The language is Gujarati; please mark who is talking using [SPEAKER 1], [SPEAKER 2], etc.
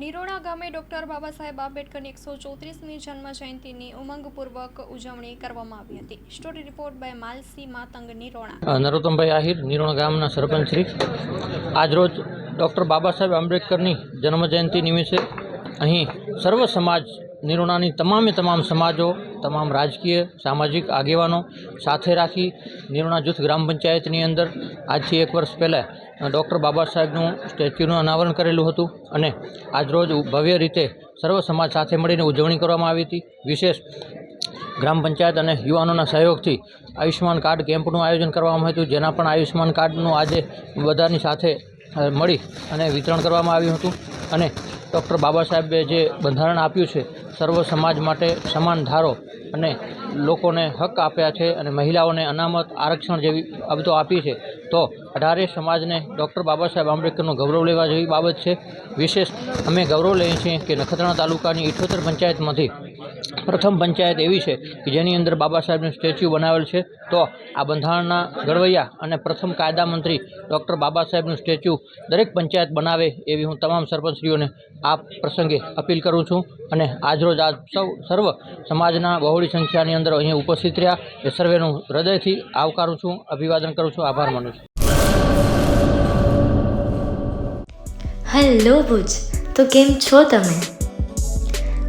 [SPEAKER 1] નિરોણા ગામે ડોક્ટર બાબા સાહેબ આંબેડકરની એકસો ચોત્રીસમી જન્મ જયંતિની ઉમંગપૂર્વક ઉજવણી કરવામાં આવી હતી. Story report by Malsi Matang Nirona.
[SPEAKER 2] Narottambhai Ahir, Nirona ગામના સરપંચ શ્રી. આજરોજ ડૉક્ટર બાબા સાહેબ આંબેડકરની જન્મજયંતિ નિમિત્તે અહીં સર્વ સમાજ નિરોણાની તમામે તમામ સમાજો, તમામ રાજકીય, સામાજિક આગેવાનો સાથે રાખી નિરોણા જૂથ ગ્રામ પંચાયતની અંદર આજથી એક વર્ષ પહેલાં ડૉક્ટર બાબા સાહેબનું સ્ટેચ્યુનું અનાવરણ કરેલું હતું અને આજરોજ ભવ્ય રીતે સર્વ સમાજ સાથે મળીને ઉજવણી કરવામાં આવી હતી. વિશેષ ગ્રામ પંચાયત અને યુવાનોના સહયોગથી આયુષ્યમાન કાર્ડ કેમ્પનું આયોજન કરવામાં હતું, જેના પણ આયુષ્યમાન કાર્ડનું આજે બધાની સાથે મળી અને વિતરણ કરવામાં આવ્યું હતું. અને ડૉક્ટર બાબા સાહેબે જે બંધારણ આપ્યું છે, સર્વ સમાજ માટે સમાન ધારો અને લોકોને હક આપ્યા છે અને મહિલાઓને અનામત, આરક્ષણ જેવી બાબતો આપી છે, તો અઢારે સમાજને ડૉક્ટર બાબા સાહેબ આંબેડકરનું ગૌરવ લેવા જેવી બાબત છે. વિશેષ અમે ગૌરવ લઈએ છીએ કે નખત્રાણા તાલુકાની ઇઠોતેર પંચાયતમાંથી પ્રથમ પંચાયત એવી છે કે જેની અંદર બાબા સાહેબનું સ્ટેચ્યુ બનાવેલ છે. તો આ બંધારણના ઘડવૈયા અને પ્રથમ કાયદા મંત્રી ડૉક્ટર બાબા સાહેબનું સ્ટેચ્યુ દરેક પંચાયત બનાવે એવી હું તમામ સરપંચશ્રીઓને આ પ્રસંગે અપીલ કરું છું. અને આજરોજ આ સૌ સર્વ સમાજના બહોળી સંખ્યાની અંદર અહીંયા ઉપસ્થિત રહ્યા. એ સર્વેનું હૃદયથી આવકારું છું, અભિવાદન કરું છું, આભાર માનું છું.
[SPEAKER 3] હેલો ભુજ. તો કેમ છો તમે?